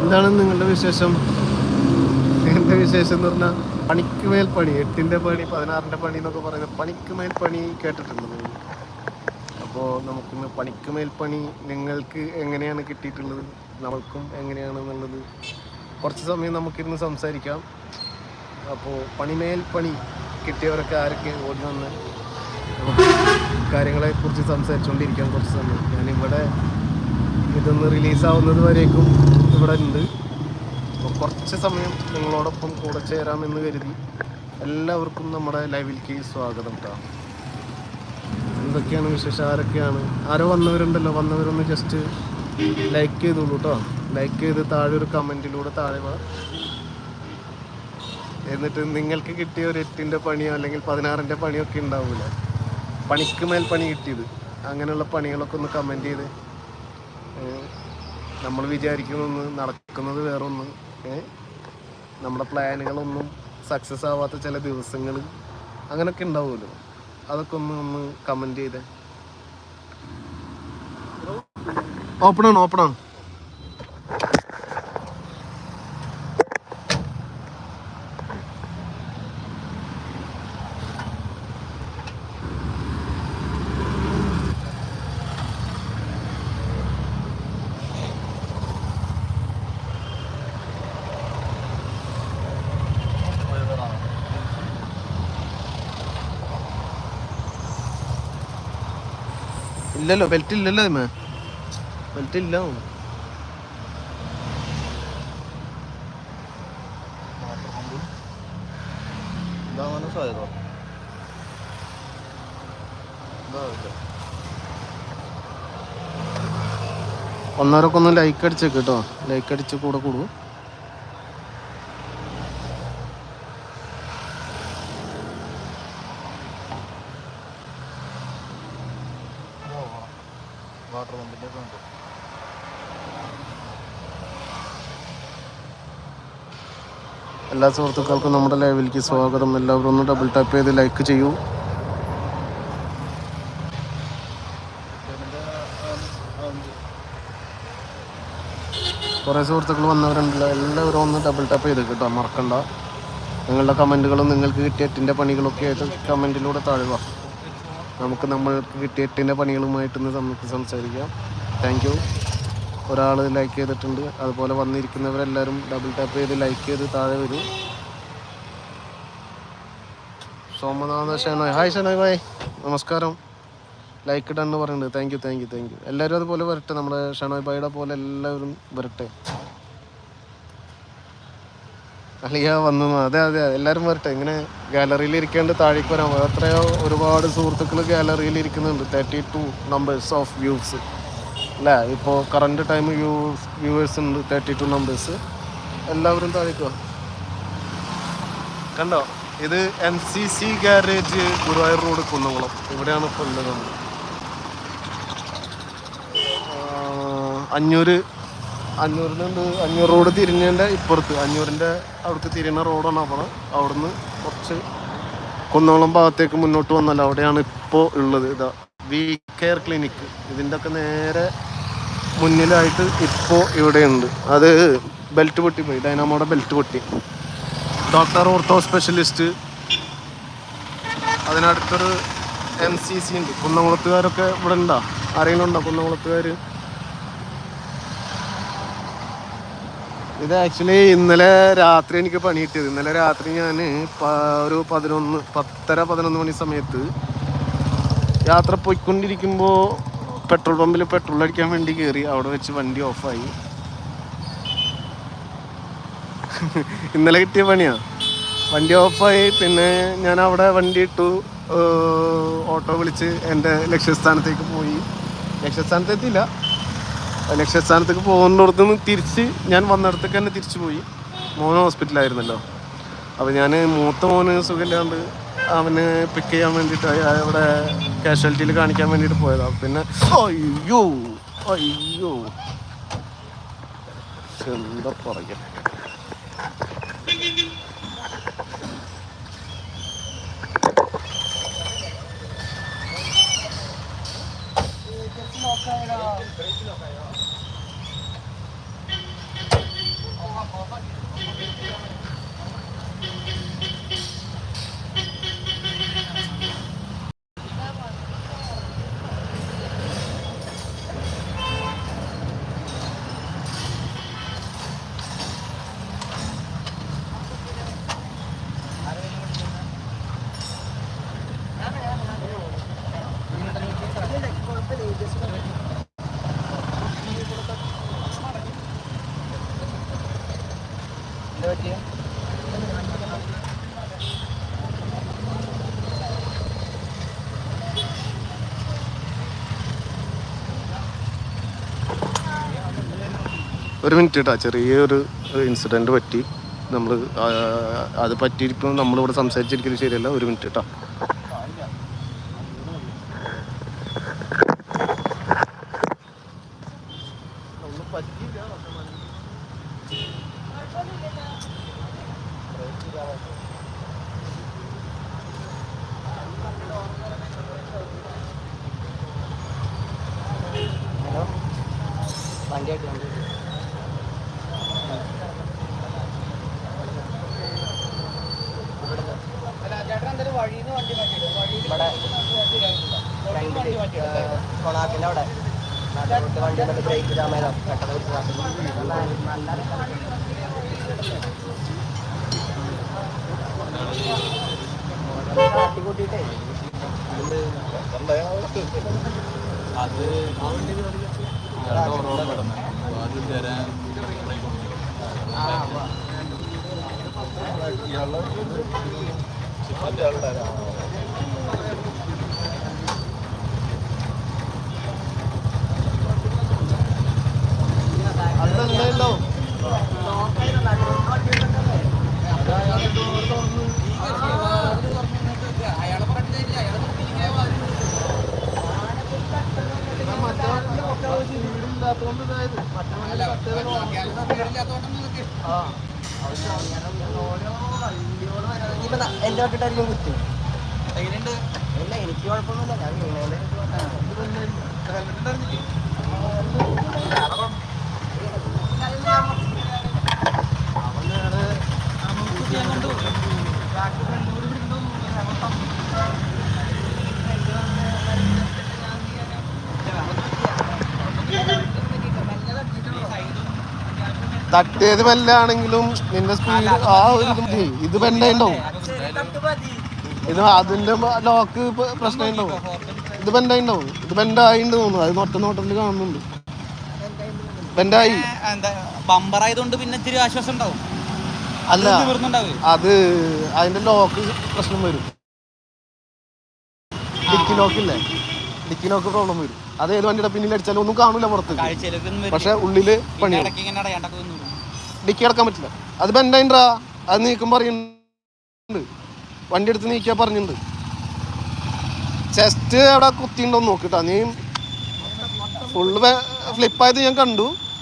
എന്താണ് നിങ്ങളുടെ വിശേഷം? എന്റെ വിശേഷം എന്ന് പറഞ്ഞാൽ പണിക്ക് മേൽ പണി എട്ടിന്റെ പണി പതിനാറിന്റെ പണി എന്നൊക്കെ പറയുന്നത് പണിക്ക് മേൽ പണി കേട്ടിട്ടുണ്ട് അപ്പോ അപ്പോൾ നമുക്കിന്ന് പണിക്ക് മേൽ പണി നിങ്ങൾക്ക് എങ്ങനെയാണ് കിട്ടിയിട്ടുള്ളത്? നമ്മൾക്കും എങ്ങനെയാണെന്നുള്ളത് കുറച്ച് സമയം നമുക്കിരുന്ന് സംസാരിക്കാം. അപ്പോൾ പണിമേൽ പണി കിട്ടിയവരൊക്കെ ആരൊക്കെ ഓടി വന്ന് കാര്യങ്ങളെ കാര്യങ്ങളെക്കുറിച്ച് സംസാരിച്ചുകൊണ്ടിരിക്കാം കുറച്ച് സമയം. ഞാനിവിടെ ഇതൊന്ന് റിലീസാവുന്നത് വരേക്കും ഇവിടെ ഉണ്ട്. അപ്പോൾ കുറച്ച് സമയം നിങ്ങളോടൊപ്പം കൂടെ ചേരാമെന്ന് കരുതി എല്ലാവർക്കും നമ്മുടെ ലൈവിലേക്ക് സ്വാഗതം കേട്ടോ എന്തൊക്കെയാണ് വിശേഷം? ആരൊക്കെയാണ്? ആരോ വന്നവരുണ്ടല്ലോ. വന്നവരൊന്ന് ജസ്റ്റ് ലൈക്ക് ചെയ്തോളൂ കേട്ടോ ലൈക്ക് ചെയ്ത് താഴെ ഒരു കമന്റിലൂടെ താഴെ വാ. എന്നിട്ട് നിങ്ങൾക്ക് കിട്ടിയ ഒരു എട്ടിന്റെ പണിയോ അല്ലെങ്കിൽ പതിനാറിന്റെ പണിയൊക്കെ ഉണ്ടാവില്ല പണിക്ക് മേൽ പണി കിട്ടിയത്. അങ്ങനെയുള്ള പണികളൊക്കെ ഒന്ന് കമന്റ് ചെയ്ത് നമ്മൾ വിചാരിക്കുന്നൊന്ന് നടക്കുന്നത് വേറൊന്ന്. നമ്മുടെ പ്ലാനുകളൊന്നും സക്സസ് ആവാത്ത ചില ദിവസങ്ങൾ അങ്ങനെയൊക്കെ ഉണ്ടാവുമല്ലോ. അതൊക്കെ ഒന്ന് ഒന്ന് കമന്റ് ചെയ്തേ. ഓപ്പണാണ് ഓപ്പണാണ് ഇല്ലല്ലോ ബെൽറ്റ് ഇല്ലല്ലോ അതിമേ ബെൽറ്റ് ഇല്ല. ഇതാവാനും സാധ്യത. ഒന്നരൊക്കെ ഒന്ന് ലൈക്ക് അടിച്ചേക്ക് കേട്ടോ. ലൈക്ക് അടിച്ച് കൂടെ കൂടു. വാട്ടർ പമ്പിന്റെ ഒക്കെ ഉണ്ട്. എല്ലാ സുഹൃത്തുക്കൾക്കും നമ്മുടെ ലൈവിലേക്ക് സ്വാഗതം. എല്ലാവരും ഒന്ന് ഡബിൾ ടാപ്പ് ചെയ്ത് ലൈക്ക് ചെയ്യൂ. കുറേ സുഹൃത്തുക്കൾ വന്നവരുണ്ടല്ലോ. എല്ലാവരും ഒന്ന് ഡബിൾ ടാപ്പ് ചെയ്ത് കേട്ടോ. മറക്കണ്ട. നിങ്ങളുടെ കമന്റുകളും നിങ്ങൾക്ക് കിട്ടിയ എട്ടിന്റെ പണികളൊക്കെ ആയിട്ട് കമന്റിലൂടെ താഴുക നമുക്ക് നമ്മൾക്ക് കിട്ടിയ എട്ടിന്റെ പണികളുമായിട്ടൊന്ന് നമുക്ക് സംസാരിക്കാം. താങ്ക് യു ഒരാൾ ലൈക്ക് ചെയ്തിട്ടുണ്ട്. അതുപോലെ വന്നിരിക്കുന്നവരെല്ലാവരും ഡബിൾ ടാപ്പ് ചെയ്ത് ലൈക്ക് ചെയ്ത് താഴെ വരും. സോമനാഥ ഷെനോയ്. ഹായ് ഷെനോയ് ഭായ് നമസ്കാരം. ലൈക്ക് ഇടാന്ന് പറയുന്നുണ്ട്. Thank you thank you thank you എല്ലാവരും അതുപോലെ വരട്ടെ. നമ്മുടെ ഷെനോയ് ഭായിയുടെ പോലെ എല്ലാവരും വരട്ടെ. അലിയ വന്നു അതെ അതെ എല്ലാവരും വരട്ടെ. ഇങ്ങനെ ഗാലറിയിൽ ഇരിക്കേണ്ട താഴേക്ക് വരാം. എത്രയോ ഒരുപാട് സുഹൃത്തുക്കൾ ഗാലറിയിൽ ഇരിക്കുന്നുണ്ട്. Thirty two numbers of views അല്ല? ഇപ്പോൾ കറണ്ട് ടൈം വ്യൂസ് വ്യൂവേഴ്സ് ഉണ്ട് തേർട്ടി ടു നമ്പേഴ്സ് എല്ലാവരും താഴേക്ക് കണ്ടോ? ഇത് N C C garage Guruvayur road Kunnamkulam. ഇവിടെയാണ് ഇപ്പോൾ ഉള്ളത്. അഞ്ഞൂറ് അഞ്ഞൂറിൽ നിന്ന് അഞ്ഞൂറ് റോഡ് തിരിഞ്ഞതിന്റെ ഇപ്പുറത്ത് അഞ്ഞൂറിന്റെ അവിടേക്ക് തിരിയുന്ന റോഡാണ് അപ്പോൾ അവിടുന്ന് കുറച്ച് കുന്നോളം ഭാഗത്തേക്ക് മുന്നോട്ട് വന്നല്ലോ അവിടെയാണ് ഇപ്പോൾ ഉള്ളത്. ഇതാ വി കെയർ ക്ലിനിക്ക്. ഇതിന്റെ ഒക്കെ നേരെ മുന്നിലായിട്ട് ഇപ്പോൾ ഇവിടെയുണ്ട്. അത് ബെൽറ്റ് പൊട്ടി പോയി. ഡൈനാമോടെ ബെൽറ്റ് പൊട്ടി. Doctor ortho specialist. അതിനടുത്തൊരു M C C ഉണ്ട്. കുന്നംകുളത്തുകാരൊക്കെ ഇവിടെ ഉണ്ടോ? ആരെങ്കിലും ഉണ്ടോ കുന്നംകുളത്തുകാർ ഇത് ആക്ച്വലി ഇന്നലെ രാത്രി എനിക്ക് പണി കിട്ടിയത്. ഇന്നലെ രാത്രി ഞാൻ ഒരു പതിനൊന്ന് പത്തര പതിനൊന്ന് മണി സമയത്ത് യാത്ര പോയിക്കൊണ്ടിരിക്കുമ്പോൾ പെട്രോൾ പമ്പിൽ പെട്രോൾ അടിക്കാൻ വേണ്ടി കയറി അവിടെ വെച്ച് വണ്ടി ഓഫായി ഇന്നലെ കിട്ടിയ പണിയാ. വണ്ടി ഓഫായി പിന്നെ ഞാൻ അവിടെ വണ്ടി ഇട്ടു. ഓട്ടോ വിളിച്ച് എന്റെ ലക്ഷ്യസ്ഥാനത്തേക്ക് പോയി. ലക്ഷ്യസ്ഥാനത്ത് എത്തിയില്ല ലക്ഷ്യസ്ഥാനത്തേക്ക് പോകുന്നിടത്ത് നിന്ന് തിരിച്ച് ഞാൻ വന്നിടത്തേക്ക് തന്നെ തിരിച്ചു പോയി. മോന് ഹോസ്പിറ്റലായിരുന്നല്ലോ അപ്പോൾ ഞാൻ മൂത്ത മോന് സുഖമില്ലാണ്ട് അവന് പിക്ക് ചെയ്യാൻ വേണ്ടിയിട്ട് അവിടെ കാഷ്വാലിറ്റിയിൽ കാണിക്കാൻ വേണ്ടിയിട്ട് പോയതാണ് പിന്നെ അയ്യോ അയ്യോ. എന്താ പറയാ എന്താ പറ്റിയ ഒരു മിനിറ്റ് കേട്ടോ ചെറിയൊരു ഇൻസിഡന്റ് പറ്റി. നമ്മൾ അത് പറ്റിയിരിക്കും നമ്മളിവിടെ സംസാരിച്ചിരിക്കുന്നത് ശരിയല്ല. ഒരു മിനിറ്റ് കേട്ടോ വണ്ടിയായിട്ട് വണ്ടിയായിട്ട് വണ്ടി ഇവിടെ കൊണാക്കിന്റെ അവിടെ. നാട്ടിലോട്ട് വണ്ടി വന്നിട്ട് ബ്രേക്ക് ജാമേലോ പെട്ടെന്ന് പിടിച്ചതാ. കാട്ടിക്കൂട്ടിയിട്ടേ അതെന്തായാലും ദാ എന്റെ തൊട്ടിട്ടായിരിക്കും കുത്തി. ഇല്ല എനിക്ക് കുഴപ്പമൊന്നുമില്ല. ഞാൻ വീണേന്റെ തട്ടിയത് മെല്ലാണെങ്കിലും നിന്റെ സ്പീഡ് ആ ഒരു ഇത്. ഇത് ബെൻഡായിണ്ടാവും ഇത് അതിന്റെ ലോക്ക് പ്രശ്നമുണ്ടാവും ഇത് ബെൻഡായിണ്ടാവും ഇത് ബെൻഡായിണ്ട് തോന്നുന്നു. അത് നോട്ടം നോട്ടത്തിൽ കാണുന്നുണ്ട്. ബെൻഡായി ബമ്പർ ആയതുകൊണ്ട് പിന്നെ ഇത്തിരി ആശ്വാസം ഉണ്ടാവും. അല്ല അത് അതിന്റെ ലോക്ക് പ്രശ്നം വരും. ഡിക്കി ലോക്ക് ഇല്ലേ? ഡിക്കി ലോക്ക് പ്രോബ്ലം വരും. അത് ഏത് വണ്ടിയുടെ പിന്നിൽ അടിച്ചാലും ഒന്നും കാണൂല പുറത്ത് പക്ഷെ ഉള്ളിൽ പിന്നെ ഡിക്കി കിടക്കാൻ പറ്റില്ല. അത് ബെൻഡായിണ്ടാ അത് നീക്കും പറയുന്നുണ്ട്. വണ്ടി എടുത്ത് നീക്കിയാ പറഞ്ഞിട്ടുണ്ട്. ചെസ്റ്റ് അവിടെ കുത്തിണ്ടോന്ന് നോക്കിട്ടാ നീ ഫുള്ള് ഫ്ലിപ്പായത് ഞാൻ കണ്ടു.